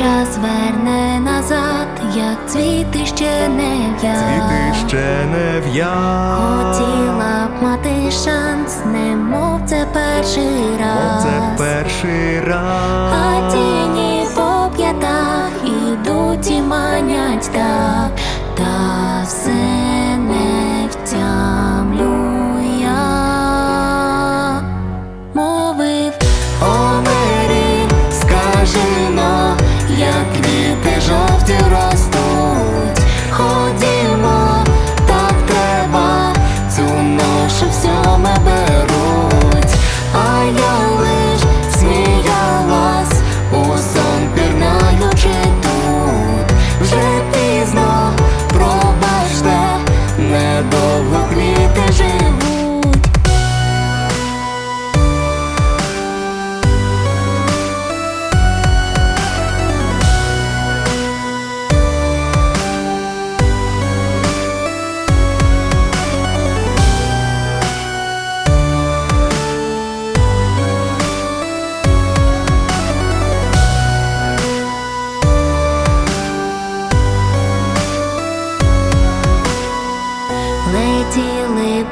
час верне назад, як цвіти ще не в'яв. Цвіти ще не в'яв. Хотіла б мати шанс, немов це перший раз. Мов це перший раз. А тіні по п'ятах ідуть і манять так, та все.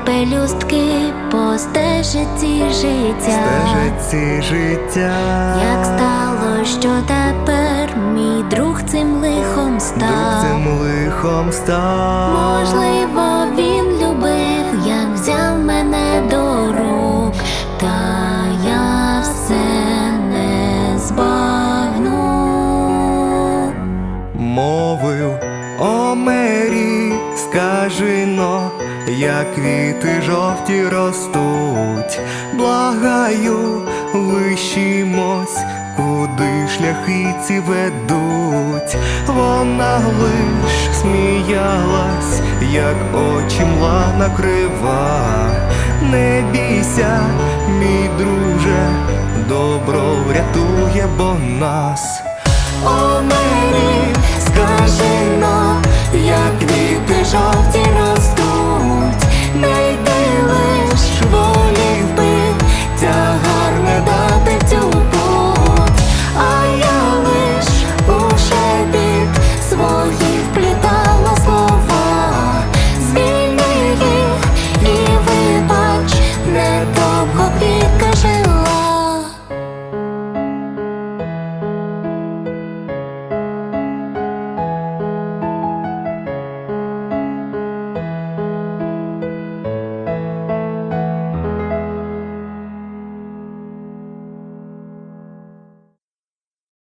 Пелюстки по стежиці життя. стежиці життя. Як стало, що тепер мій друг цим лихом Друг став. цим лихом став. Можливо, він Мері, скажи но, як квіти жовті ростуть, благаю, лишімось, куди шляхи ці ведуть. Вона лиш сміялась, як очі мла накрива. Не бійся, мій друже, добро врятує бо нас. О, Мері, скажи 我也